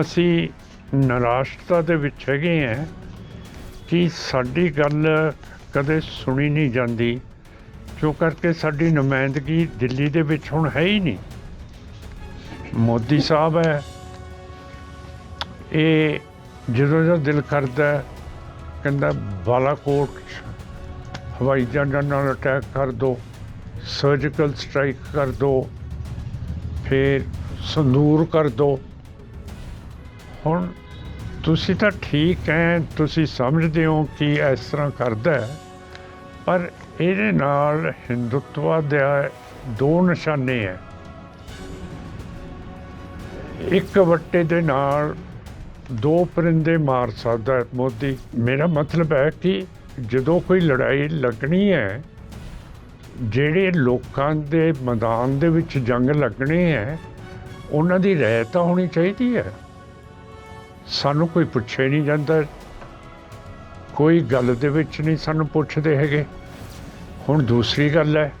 ਅਸੀਂ ਨਿਰਾਸ਼ਤਾ ਦੇ ਵਿੱਚ ਹੈਗੇ ਹਾਂ ਕਿ ਸਾਡੀ ਗੱਲ ਕਦੇ ਸੁਣੀ ਨਹੀਂ ਜਾਂਦੀ ਕਿਉਂ ਕਰਕੇ ਸਾਡੀ ਨੁਮਾਇੰਦਗੀ ਦਿੱਲੀ ਦੇ ਵਿੱਚ ਹੁਣ ਹੈ ਹੀ ਨਹੀਂ। ਮੋਦੀ ਸਾਹਿਬ ਹੈ, ਇਹ ਜਦੋਂ ਜਦੋਂ ਦਿਲ ਕਰਦਾ ਕਹਿੰਦਾ, ਬਾਲਾਕੋਟ ਹਵਾਈ ਜਹਾਜ਼ਾਂ ਨਾਲ ਅਟੈਕ ਕਰ ਦੋ ਸਰਜੀਕਲ ਸਟ੍ਰਾਈਕ ਕਰ ਦੋ, ਫਿਰ ਸੰਦੂਰ ਕਰ ਦੋ। ਹੁਣ ਤੁਸੀਂ ਤਾਂ ਠੀਕ ਹੈ ਤੁਸੀਂ ਸਮਝਦੇ ਹੋ ਕਿ ਇਸ ਤਰ੍ਹਾਂ ਕਰਦਾ ਹੈ। ਪਰ ਇਹਦੇ ਨਾਲ ਹਿੰਦੁੱਤਵਾ ਦੇ ਦੋ ਨਿਸ਼ਾਨੇ ਹੈ ਇੱਕ ਵੱਟੇ ਦੇ ਨਾਲ ਦੋ ਪਰਿੰਦੇ ਮਾਰ ਸਕਦਾ ਮੋਦੀ। ਮੇਰਾ ਮਤਲਬ ਹੈ ਕਿ ਜਦੋਂ ਕੋਈ ਲੜਾਈ ਲੱਗਣੀ ਹੈ ਜਿਹੜੇ ਲੋਕਾਂ ਦੇ ਮੈਦਾਨ ਦੇ ਵਿੱਚ ਜੰਗ ਲੱਗਣੀ ਹੈ ਉਹਨਾਂ ਦੀ ਰਾਇ ਤਾਂ ਹੋਣੀ ਚਾਹੀਦੀ ਹੈ ਸਾਨੂੰ ਕੋਈ ਪੁੱਛੇ ਨਹੀਂ ਜਾਂਦਾ। ਕੋਈ ਗੱਲ ਦੇ ਵਿੱਚ ਨਹੀਂ ਸਾਨੂੰ ਪੁੱਛਦੇ ਹੈਗੇ। ਹੁਣ ਦੂਸਰੀ ਗੱਲ ਹੈ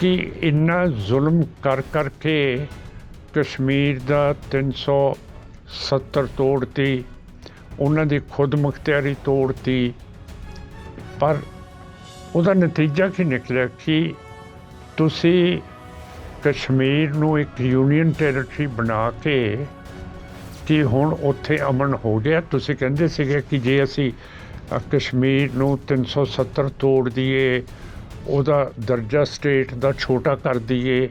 ਕਿ ਇੰਨਾ ਜ਼ੁਲਮ ਕਰ ਕਰਕੇ ਕਸ਼ਮੀਰ ਦਾ 370 ਤੋੜਤੀ, ਉਹਨਾਂ ਦੀ ਖੁਦ ਮੁਖਤਿਆਰੀ ਤੋੜਤੀ। ਪਰ ਉਹਦਾ ਨਤੀਜਾ ਕੀ ਨਿਕਲਿਆ ਕਿ ਤੁਸੀਂ ਕਸ਼ਮੀਰ ਨੂੰ ਇੱਕ ਯੂਨੀਅਨ ਟੈਰੀਟਰੀ ਬਣਾ ਕੇ ਕਿ ਹੁਣ ਉੱਥੇ ਅਮਨ ਹੋ ਗਿਆ। ਤੁਸੀਂ ਕਹਿੰਦੇ ਸੀਗੇ ਕਿ ਜੇ ਅਸੀਂ ਕਸ਼ਮੀਰ ਨੂੰ 370 ਤੋੜ ਦਈਏ, ਉਹਦਾ ਦਰਜਾ ਸਟੇਟ ਦਾ ਛੋਟਾ ਕਰ ਦਈਏ,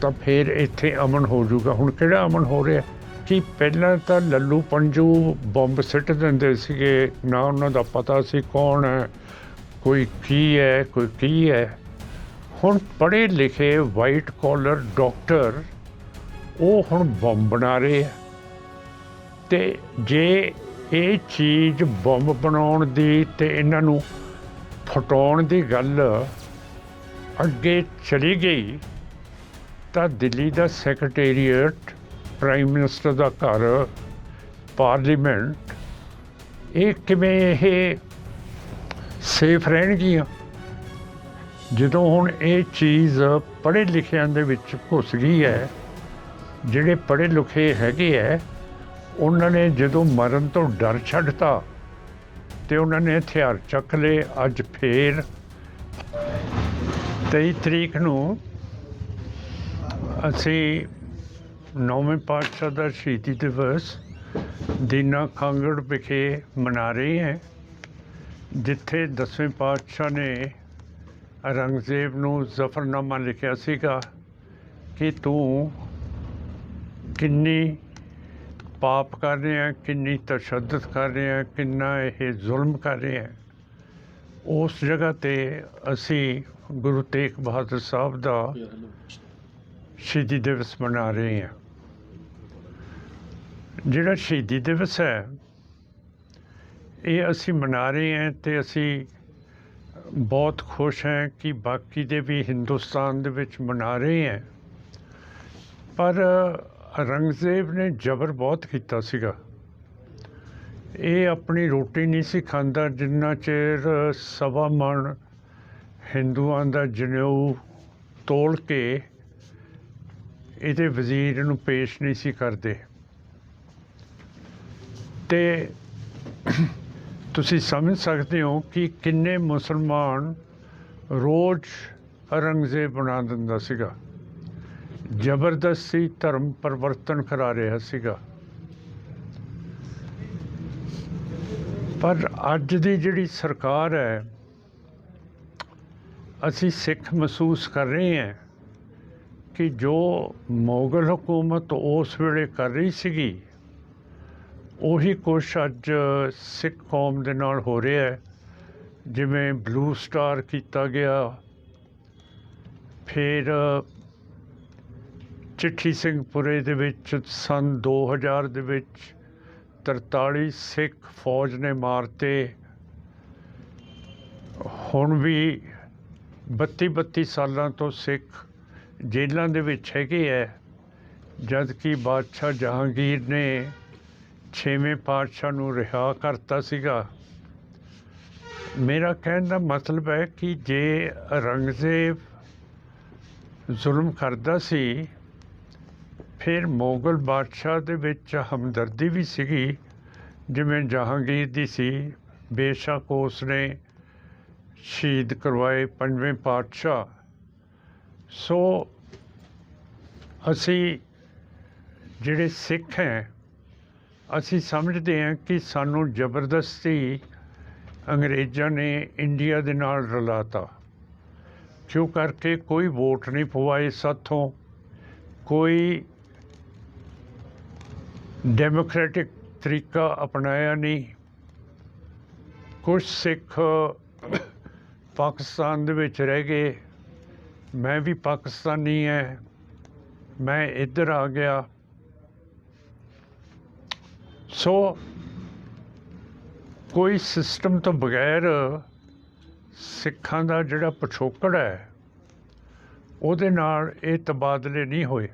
ਤਾਂ ਫਿਰ ਇੱਥੇ ਅਮਨ ਹੋ ਜਾਊਗਾ। ਹੁਣ ਕਿਹੜਾ ਅਮਨ ਹੋ ਰਿਹਾ? ਕਿ ਪਹਿਲਾਂ ਤਾਂ ਲੱਲੂ ਪੰਜੂ ਬੰਬ ਸਿੱਟ ਦਿੰਦੇ ਸੀਗੇ। ਨਾ ਉਹਨਾਂ ਦਾ ਪਤਾ ਸੀ ਕੌਣ ਹੈ, ਕੋਈ ਕੀ ਹੈ, ਕੋਈ ਕੀ ਹੈ। ਹੁਣ ਪੜ੍ਹੇ ਲਿਖੇ ਵਾਈਟ ਕਾਲਰ ਡਾਕਟਰ ਉਹ ਹੁਣ ਬੰਬ ਬਣਾ ਰਹੇ ਆ ਤੇ ਜੇ ਇਹ ਚੀਜ਼ ਬੰਬ ਬਣਾਉਣ ਦੀ ਤੇ ਇਹਨਾਂ ਨੂੰ ਫਟਾਉਣ ਦੀ ਗੱਲ ਅੱਗੇ ਚਲੀ ਗਈ, ਤਾਂ ਦਿੱਲੀ ਦਾ ਸੈਕਟਰੀਏਟ, ਪ੍ਰਾਈਮ ਮਿਨਿਸਟਰ ਦਾ ਘਰ, ਪਾਰਲੀਮੈਂਟ, ਇਹ ਕਿਵੇਂ ਇਹ ਸੇਫ ਰਹਿਣਗੀਆਂ? ਜਦੋਂ ਹੁਣ ਇਹ ਚੀਜ਼ ਪੜ੍ਹੇ ਲਿਖਿਆਂ ਦੇ ਵਿੱਚ ਘੁਸ ਗਈ ਹੈ, ਜਿਹੜੇ ਪੜ੍ਹੇ ਲਿਖੇ ਹੈਗੇ ਹੈ ਉਹਨਾਂ ਨੇ ਜਦੋਂ ਮਰਨ ਤੋਂ ਡਰ ਛੱਡਤਾ ਤੇ ਉਹਨਾਂ ਨੇ ਹਥਿਆਰ ਚੱਕ ਲਏ, ਅੱਜ ਫੇਰ 23 ਤਰੀਕ ਨੂੰ ਅਸੀਂ ਨੌਵੇਂ ਪਾਤਸ਼ਾਹ ਦਾ ਸ਼ਹੀਦੀ ਦਿਵਸ ਦੀਨਾ ਖਾਂਗੜ ਵਿਖੇ ਮਨਾ ਰਹੇ ਹਾਂ, ਜਿੱਥੇ ਦਸਵੇਂ ਪਾਤਸ਼ਾਹ ਨੇ ਔਰੰਗਜ਼ੇਬ ਨੂੰ ਜ਼ਫਰਨਾਮਾ ਲਿਖਿਆ ਸੀਗਾ ਕਿ ਤੂੰ ਕਿੰਨੀ ਪਾਪ ਕਰ ਰਹੇ ਰਿਹਾ ਕਿੰਨੀ ਤਸ਼ੱਦਦ ਕਰ ਰਹੇ ਰਿਹਾ ਕਿੰਨਾ ਇਹ ਜ਼ੁਲਮ ਕਰ ਰਹੇ ਰਿਹਾ ਉਸ ਜਗ੍ਹਾ ਤੇ ਅਸੀਂ ਗੁਰੂ ਤੇਗ ਬਹਾਦਰ ਸਾਹਿਬ ਦਾ ਸ਼ਹੀਦੀ ਦਿਵਸ ਮਨਾ ਰਹੇ ਹਾਂ। ਜਿਹੜਾ ਸ਼ਹੀਦੀ ਦਿਵਸ ਹੈ, ਇਹ ਅਸੀਂ ਮਨਾ ਰਹੇ ਹਾਂ ਤੇ ਅਸੀਂ ਬਹੁਤ ਖੁਸ਼ ਹਾਂ ਕਿ ਬਾਕੀ ਦੇ ਵੀ ਹਿੰਦੁਸਤਾਨ ਦੇ ਵਿੱਚ ਮਨਾ ਰਹੇ ਹੈ। ਪਰ ਔਰੰਗਜ਼ੇਬ ਨੇ ਜ਼ਬਰ ਬਹੁਤ ਕੀਤਾ ਸੀਗਾ। ਇਹ ਆਪਣੀ ਰੋਟੀ ਨਹੀਂ ਸੀ ਖਾਂਦਾ, ਜਿੰਨਾ ਚਿਰ ਸਵਾ ਮਣ ਹਿੰਦੂਆਂ ਦਾ ਜਨੇਊ ਤੋਲ ਕੇ ਇਹਦੇ ਵਜ਼ੀਰ ਨੂੰ ਪੇਸ਼ ਨਹੀਂ ਸੀ ਕਰਦੇ। ਤੇ ਤੁਸੀਂ ਸਮਝ ਸਕਦੇ ਹੋ ਕਿ ਕਿੰਨੇ ਮੁਸਲਮਾਨ ਰੋਜ਼ ਔਰੰਗਜ਼ੇਬ ਬਣਾ ਦਿੰਦਾ ਸੀਗਾ। ਜ਼ਬਰਦਸਤੀ ਧਰਮ ਪਰਿਵਰਤਨ ਕਰਾ ਰਿਹਾ ਸੀਗਾ। ਪਰ ਅੱਜ ਦੀ ਜਿਹੜੀ ਸਰਕਾਰ ਹੈ, ਅਸੀਂ ਸਿੱਖ ਮਹਿਸੂਸ ਕਰ ਰਹੇ ਹਾਂ ਕਿ ਜੋ ਮੁਗਲ ਹਕੂਮਤ ਉਸ ਵੇਲੇ ਕਰ ਰਹੀ ਸੀਗੀ, ਉਹੀ ਕੁਛ ਅੱਜ ਸਿੱਖ ਕੌਮ ਦੇ ਨਾਲ ਹੋ ਰਿਹਾ ਹੈ। ਜਿਵੇਂ ਬਲੂ ਸਟਾਰ ਕੀਤਾ ਗਿਆ, ਫਿਰ ਚਿੱਠੀ ਸਿੰਘ ਪੁਰੇ ਦੇ ਵਿੱਚ ਸਨ 2000 ਦੇ ਵਿੱਚ 43 ਸਿੱਖ ਫੌਜ ਨੇ ਮਾਰਤੇ। ਹੁਣ ਵੀ 32 32 ਸਾਲਾਂ ਤੋਂ ਸਿੱਖ ਜੇਲ੍ਹਾਂ ਦੇ ਵਿੱਚ ਹੈਗੇ ਹੈ ਜਦ ਕਿ ਬਾਦਸ਼ਾਹ ਜਹਾਂਗੀਰ ਨੇ ਛੇਵੇਂ ਪਾਤਸ਼ਾਹ ਨੂੰ ਰਿਹਾ ਕਰਤਾ ਸੀਗਾ। ਮੇਰਾ ਕਹਿਣ ਦਾ ਮਤਲਬ ਹੈ ਕਿ ਜੇ ਔਰੰਗਜ਼ੇਬ ਜ਼ੁਲਮ ਕਰਦਾ ਸੀ ਫਿਰ ਮੁਗਲ ਬਾਦਸ਼ਾਹ ਦੇ ਵਿੱਚ ਹਮਦਰਦੀ ਵੀ ਸੀਗੀ, ਜਿਵੇਂ ਜਹਾਂਗੀਰ ਦੀ ਸੀ। ਬੇਸ਼ੱਕ ਉਸ ਨੇ ਸ਼ਹੀਦ ਕਰਵਾਏ ਪੰਜਵੇਂ ਪਾਤਸ਼ਾਹ। ਸੋ ਅਸੀਂ ਜਿਹੜੇ ਸਿੱਖ ਹੈ, ਅਸੀਂ ਸਮਝਦੇ ਹਾਂ ਕਿ ਸਾਨੂੰ ਜ਼ਬਰਦਸਤੀ ਅੰਗਰੇਜ਼ਾਂ ਨੇ ਇੰਡੀਆ ਦੇ ਨਾਲ ਰਲਾਤਾ। ਕਿਉਂ ਕਰਕੇ ਕੋਈ ਵੋਟ ਨਹੀਂ ਪਵਾਏ ਸਾਥੋਂ? ਕੋਈ ਡੈਮੋਕ੍ਰੈਟਿਕ ਤਰੀਕਾ ਅਪਣਾਇਆ ਨਹੀਂ। ਕੁਝ ਸਿੱਖ ਪਾਕਿਸਤਾਨ ਦੇ ਵਿੱਚ ਰਹਿ ਗਏ। ਮੈਂ ਵੀ ਪਾਕਿਸਤਾਨੀ ਹੈ। ਮੈਂ ਇੱਧਰ ਆ ਗਿਆ। ਸੋ ਕੋਈ ਸਿਸਟਮ ਤੋਂ ਬਗੈਰ ਸਿੱਖਾਂ ਦਾ ਜਿਹੜਾ ਪਿਛੋਕੜ ਹੈ, ਉਹਦੇ ਨਾਲ ਇਹ ਤਬਾਦਲੇ ਨਹੀਂ ਹੋਏ।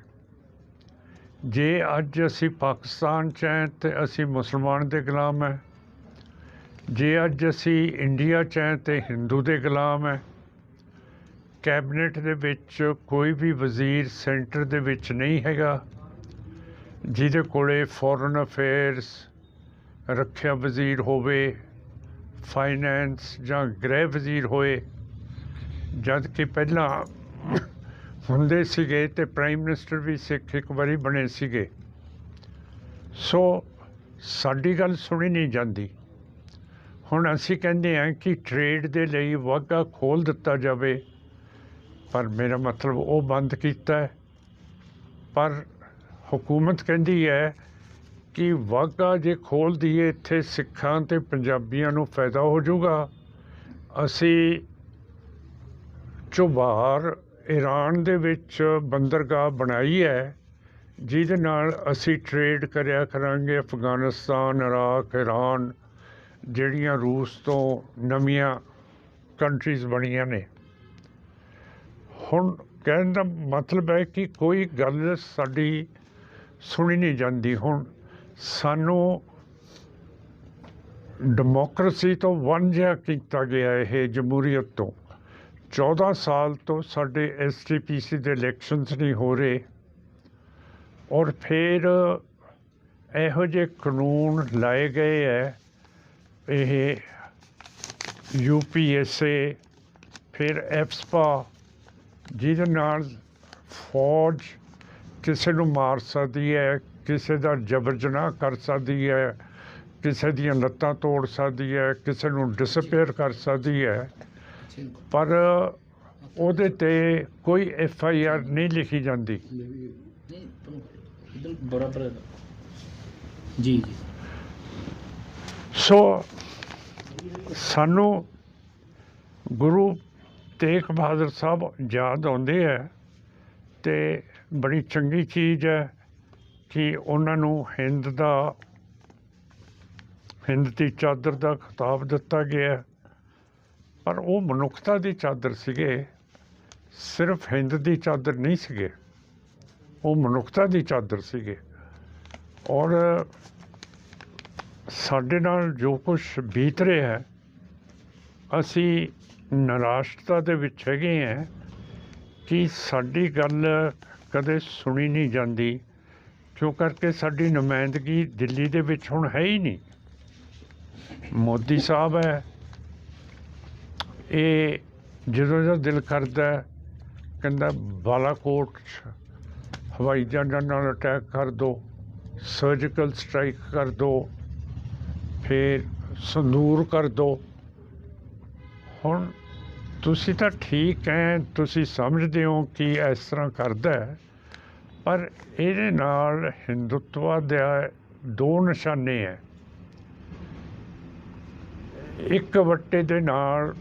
ਜੇ ਅੱਜ ਅਸੀਂ ਪਾਕਿਸਤਾਨ 'ਚ ਹੈ ਤੇ ਅਸੀਂ ਮੁਸਲਮਾਨ ਦੇ ਗੁਲਾਮ ਹੈ ਜੇ ਅੱਜ ਅਸੀਂ ਇੰਡੀਆ 'ਚ ਹੈ ਤੇ ਹਿੰਦੂ ਦੇ ਗੁਲਾਮ ਹੈ ਕੈਬਨਿਟ ਦੇ ਵਿੱਚ ਕੋਈ ਵੀ ਵਜ਼ੀਰ ਸੈਂਟਰ ਦੇ ਵਿੱਚ ਨਹੀਂ ਹੈਗਾ, ਜਿਹਦੇ ਕੋਲੇ ਫੋਰਨ ਅਫੇਅਰਸ ਰੱਖਿਆ ਵਜ਼ੀਰ ਹੋਵੇ ਫਾਈਨੈਂਸ ਜਾਂ ਗ੍ਰਹਿ ਵਜ਼ੀਰ ਹੋਏ, ਜਦ ਕਿ ਪਹਿਲਾਂ ਹੁੰਦੇ ਸੀਗੇ ਤੇ ਪ੍ਰਾਈਮ ਮਿਨਿਸਟਰ ਵੀ ਸਿੱਖ ਇੱਕ ਵਾਰੀ ਬਣੇ ਸੀਗੇ। ਸੋ ਸਾਡੀ ਗੱਲ ਸੁਣੀ ਨਹੀਂ ਜਾਂਦੀ। ਹੁਣ ਅਸੀਂ ਕਹਿੰਦੇ ਹਾਂ ਕਿ ਟ੍ਰੇਡ ਦੇ ਲਈ ਵਾਧਾ ਖੋਲ ਦਿੱਤਾ ਜਾਵੇ। ਪਰ ਮੇਰਾ ਮਤਲਬ ਉਹ ਬੰਦ ਕੀਤਾ ਹੈ। ਪਰ ਹਕੂਮਤ ਕਹਿੰਦੀ ਹੈ ਕਿ ਵਾਧਾ ਜੇ ਖੋਲ ਦਈਏ, ਇੱਥੇ ਸਿੱਖਾਂ ਤੇ ਪੰਜਾਬੀਆਂ ਨੂੰ ਫਾਇਦਾ ਹੋ ਜਾਊਗਾ। ਅਸੀਂ ਚੁਬਾਰ ਈਰਾਨ ਦੇ ਵਿੱਚ ਬੰਦਰਗਾਹ ਬਣਾਈ ਹੈ, ਜਿਹਦੇ ਨਾਲ ਅਸੀਂ ਟਰੇਡ ਕਰਿਆ ਕਰਾਂਗੇ ਅਫਗਾਨਿਸਤਾਨ, ਇਰਾਕ ਈਰਾਨ ਜਿਹੜੀਆਂ ਰੂਸ ਤੋਂ ਨਵੀਆਂ ਕੰਟਰੀਜ਼ ਬਣੀਆਂ ਨੇ। ਹੁਣ ਕਹਿਣ ਦਾ ਮਤਲਬ ਹੈ ਕਿ ਕੋਈ ਗੱਲ ਸਾਡੀ ਸੁਣੀ ਨਹੀਂ ਜਾਂਦੀ ਹੁਣ। ਸਾਨੂੰ ਡੈਮੋਕ੍ਰੇਸੀ ਤੋਂ ਵਾਂਝਾ ਕੀਤਾ ਗਿਆ ਇਹ ਜਮਹੂਰੀਅਤ ਤੋਂ। 14 ਸਾਲ ਤੋਂ ਸਾਡੇ ਐਸਟੀਪੀਸੀ ਦੇ ਇਲੈਕਸ਼ਨਸ ਨਹੀਂ ਹੋ ਰਹੇ ਔਰ ਫਿਰ ਇਹੋ ਜਿਹੇ ਕਾਨੂੰਨ ਲਾਏ ਗਏ ਹੈ, ਇਹ ਯੂਪੀਐਸਏ ਫਿਰ ਐਫਸਪਾ ਜਿਹਦੇ ਨਾਲ ਫੌਜ ਕਿਸੇ ਨੂੰ ਮਾਰ ਸਕਦੀ ਹੈ, ਕਿਸੇ ਦਾ ਜਬਰ ਜਨਾਹ ਕਰ ਸਕਦੀ ਹੈ, ਕਿਸੇ ਦੀਆਂ ਲੱਤਾਂ ਤੋੜ ਸਕਦੀ ਹੈ, ਕਿਸੇ ਨੂੰ ਡਿਸਪੇਅਰ ਕਰ ਸਕਦੀ ਹੈ। ਪਰ ਉਹਦੇ ਤੇ ਕੋਈ ਐਫ ਆਈ ਆਰ ਨਹੀਂ ਲਿਖੀ ਜਾਂਦੀ ਜੀ ਸੋ ਸਾਨੂੰ ਗੁਰੂ ਤੇਗ ਬਹਾਦਰ ਸਾਹਿਬ ਯਾਦ ਆਉਂਦੇ ਹੈ ਤੇ ਬੜੀ ਚੰਗੀ ਚੀਜ਼ ਹੈ ਕਿ ਉਹਨਾਂ ਨੂੰ ਹਿੰਦ ਦਾ ਹਿੰਦ ਦੀ ਚਾਦਰ ਦਾ ਖਿਤਾਬ ਦਿੱਤਾ ਗਿਆ। ਪਰ ਉਹ ਮਨੁੱਖਤਾ ਦੀ ਚਾਦਰ ਸੀਗੇ, ਸਿਰਫ ਹਿੰਦ ਦੀ ਚਾਦਰ ਨਹੀਂ ਸੀਗੇ। ਉਹ ਮਨੁੱਖਤਾ ਦੀ ਚਾਦਰ ਸੀਗੇ। ਔਰ ਸਾਡੇ ਨਾਲ ਜੋ ਕੁਝ ਬੀਤ ਰਿਹਾ ਹੈ, ਅਸੀਂ ਨਿਰਾਸ਼ਤਾ ਦੇ ਵਿੱਚ ਹੈਗੇ ਹਾਂ ਕਿ ਸਾਡੀ ਗੱਲ ਕਦੇ ਸੁਣੀ ਨਹੀਂ ਜਾਂਦੀ ਕਿਉਂ ਕਰਕੇ ਸਾਡੀ ਨੁਮਾਇੰਦਗੀ ਦਿੱਲੀ ਦੇ ਵਿੱਚ ਹੁਣ ਹੈ ਹੀ ਨਹੀਂ। ਮੋਦੀ ਸਾਹਿਬ ਹੈ ਇਹ ਜਦੋਂ ਜਦੋਂ ਦਿਲ ਕਰਦਾ ਕਹਿੰਦਾ, ਬਾਲਾਕੋਟ 'ਚ ਹਵਾਈ ਜਹਾਜ਼ਾਂ ਨਾਲ ਅਟੈਕ ਕਰ ਦੋ ਸਰਜੀਕਲ ਸਟ੍ਰਾਈਕ ਕਰ ਦੋ, ਫਿਰ ਸੰਦੂਰ ਕਰ ਦੋ। ਹੁਣ ਤੁਸੀਂ ਤਾਂ ਠੀਕ ਹੈ ਤੁਸੀਂ ਸਮਝਦੇ ਹੋ ਕਿ ਇਸ ਤਰ੍ਹਾਂ ਕਰਦਾ ਪਰ ਇਹਦੇ ਨਾਲ ਹਿੰਦੁੱਤਵਾ ਦੇ ਦੋ ਨਿਸ਼ਾਨੇ ਹੈ ਇੱਕ ਵੱਟੇ ਦੇ ਨਾਲ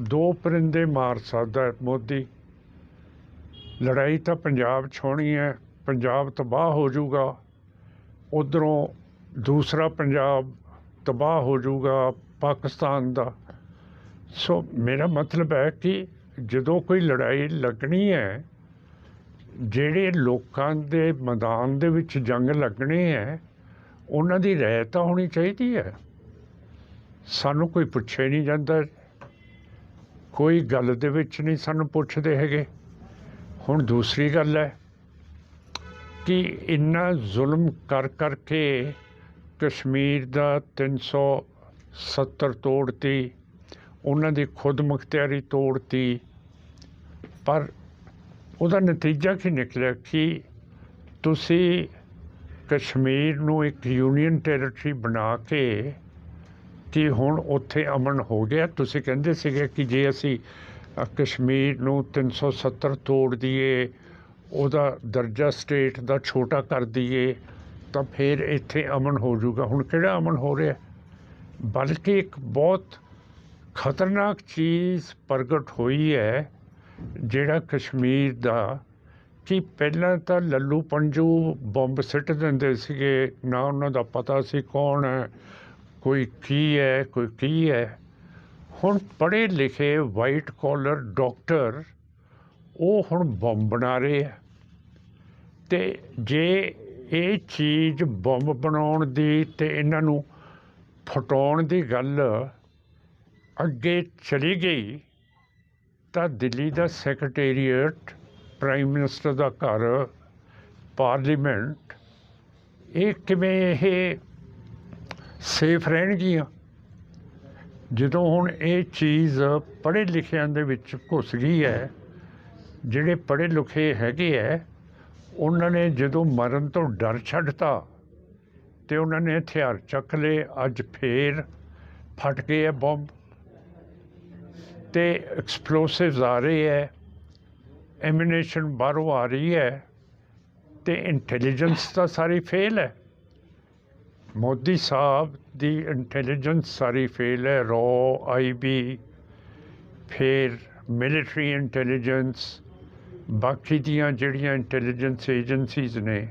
ਦੋ ਪਰਿੰਦੇ ਮਾਰ ਸਕਦਾ ਹੈ ਮੋਦੀ। ਲੜਾਈ ਤਾਂ ਪੰਜਾਬ 'ਚ ਹੋਣੀ ਹੈ, ਪੰਜਾਬ ਤਬਾਹ ਹੋ ਜਾਊਗਾ। ਉਧਰੋਂ ਦੂਸਰਾ ਪੰਜਾਬ ਤਬਾਹ ਹੋ ਜਾਊਗਾ ਪਾਕਿਸਤਾਨ ਦਾ। ਸੋ ਮੇਰਾ ਮਤਲਬ ਹੈ ਕਿ ਜਦੋਂ ਕੋਈ ਲੜਾਈ ਲੱਗਣੀ ਹੈ, ਜਿਹੜੇ ਲੋਕਾਂ ਦੇ ਮੈਦਾਨ ਦੇ ਵਿੱਚ ਜੰਗ ਲੱਗਣੀ ਹੈ, ਉਹਨਾਂ ਦੀ ਰਾਇ ਤਾਂ ਹੋਣੀ ਚਾਹੀਦੀ ਹੈ। ਸਾਨੂੰ ਕੋਈ ਪੁੱਛੇ ਨਹੀਂ ਜਾਂਦਾ। ਕੋਈ ਗੱਲ ਦੇ ਵਿੱਚ ਨਹੀਂ ਸਾਨੂੰ ਪੁੱਛਦੇ ਹੈਗੇ। ਹੁਣ ਦੂਸਰੀ ਗੱਲ ਹੈ ਕਿ ਇੰਨਾ ਜ਼ੁਲਮ ਕਰ ਕਰਕੇ ਕਸ਼ਮੀਰ ਦਾ 370 ਤੋੜਤੀ, ਉਹਨਾਂ ਦੀ ਖੁਦ ਮੁਖਤਿਆਰੀ ਤੋੜਤੀ, ਪਰ ਉਹਦਾ ਨਤੀਜਾ ਕੀ ਨਿਕਲਿਆ ਕਿ ਤੁਸੀਂ ਕਸ਼ਮੀਰ ਨੂੰ ਇੱਕ ਯੂਨੀਅਨ ਟੈਰੀਟਰੀ ਬਣਾ ਕੇ ਕਿ ਹੁਣ ਉੱਥੇ ਅਮਨ ਹੋ ਗਿਆ। ਤੁਸੀਂ ਕਹਿੰਦੇ ਸੀਗੇ ਕਿ ਜੇ ਅਸੀਂ ਕਸ਼ਮੀਰ ਨੂੰ 370 ਤੋੜ ਦਈਏ, ਉਹਦਾ ਦਰਜਾ ਸਟੇਟ ਦਾ ਛੋਟਾ ਕਰ ਦਈਏ, ਤਾਂ ਫਿਰ ਇੱਥੇ ਅਮਨ ਹੋ ਜਾਊਗਾ। ਹੁਣ ਕਿਹੜਾ ਅਮਨ ਹੋ ਰਿਹਾ? ਬਲਕਿ ਇੱਕ ਬਹੁਤ ਖਤਰਨਾਕ ਚੀਜ਼ ਪ੍ਰਗਟ ਹੋਈ ਹੈ, ਜਿਹੜਾ ਕਸ਼ਮੀਰ ਦਾ, ਕਿ ਪਹਿਲਾਂ ਤਾਂ ਲੱਲੂ ਪੰਜੂ ਬੰਬ ਸਿੱਟ ਦਿੰਦੇ ਸੀਗੇ, ਨਾ ਉਹਨਾਂ ਦਾ ਪਤਾ ਸੀ ਕੌਣ ਹੈ ਕੋਈ ਕੀ ਹੈ, ਕੋਈ ਕੀ ਹੈ। ਹੁਣ ਪੜ੍ਹੇ ਲਿਖੇ ਵਾਈਟ ਕਾਲਰ ਡਾਕਟਰ ਉਹ ਹੁਣ ਬੰਬ ਬਣਾ ਰਹੇ ਆ। ਤੇ ਜੇ ਇਹ ਚੀਜ਼ ਬੰਬ ਬਣਾਉਣ ਦੀ ਤੇ ਇਹਨਾਂ ਨੂੰ ਫਟਾਉਣ ਦੀ ਗੱਲ ਅੱਗੇ ਚਲੀ ਗਈ, ਤਾਂ ਦਿੱਲੀ ਦਾ ਸੈਕਟਰੀਏਟ ਪ੍ਰਾਈਮ ਮਿਨਿਸਟਰ ਦਾ ਘਰ ਪਾਰਲੀਮੈਂਟ ਇਹ ਕਿਵੇਂ ਇਹ ਸੇਫ ਰਹਿਣਗੀਆਂ। ਜਦੋਂ ਹੁਣ ਇਹ ਚੀਜ਼ ਪੜ੍ਹੇ ਲਿਖਿਆਂ ਦੇ ਵਿੱਚ ਘੁਸ ਗਈ ਹੈ, ਜਿਹੜੇ ਪੜ੍ਹੇ ਲਿਖੇ ਹੈਗੇ ਹੈ, ਉਹਨਾਂ ਨੇ ਜਦੋਂ ਮਰਨ ਤੋਂ ਡਰ ਛੱਡਤਾ ਤੇ ਉਹਨਾਂ ਨੇ ਹਥਿਆਰ ਚੱਕ ਲਏ, ਅੱਜ ਫੇਰ ਫਟ ਗਏ ਹੈ ਬੰਬ ਤੇ ਐਕਸਪਲੋਸਿਵਸ ਆ ਰਹੇ ਹੈ ਐਮੀਨੇਸ਼ਨ ਬਾਹਰੋਂ ਆ ਰਹੀ ਹੈ ਤੇ ਇੰਟੈਲੀਜੈਂਸ ਤਾਂ ਸਾਰੀ ਫੇਲ ਹੈ। ਮੋਦੀ ਸਾਹਿਬ ਦੀ ਇੰਟੈਲੀਜੈਂਸ ਸਾਰੀ ਫੇਲ ਹੈ, ਰੋ ਆਈਬੀ ਫਿਰ ਮਿਲਟਰੀ ਇੰਟੈਲੀਜੈਂਸ ਬਾਕੀ ਦੀਆਂ ਜਿਹੜੀਆਂ ਇੰਟੈਲੀਜੈਂਸ ਏਜੰਸੀਜ਼ ਨੇ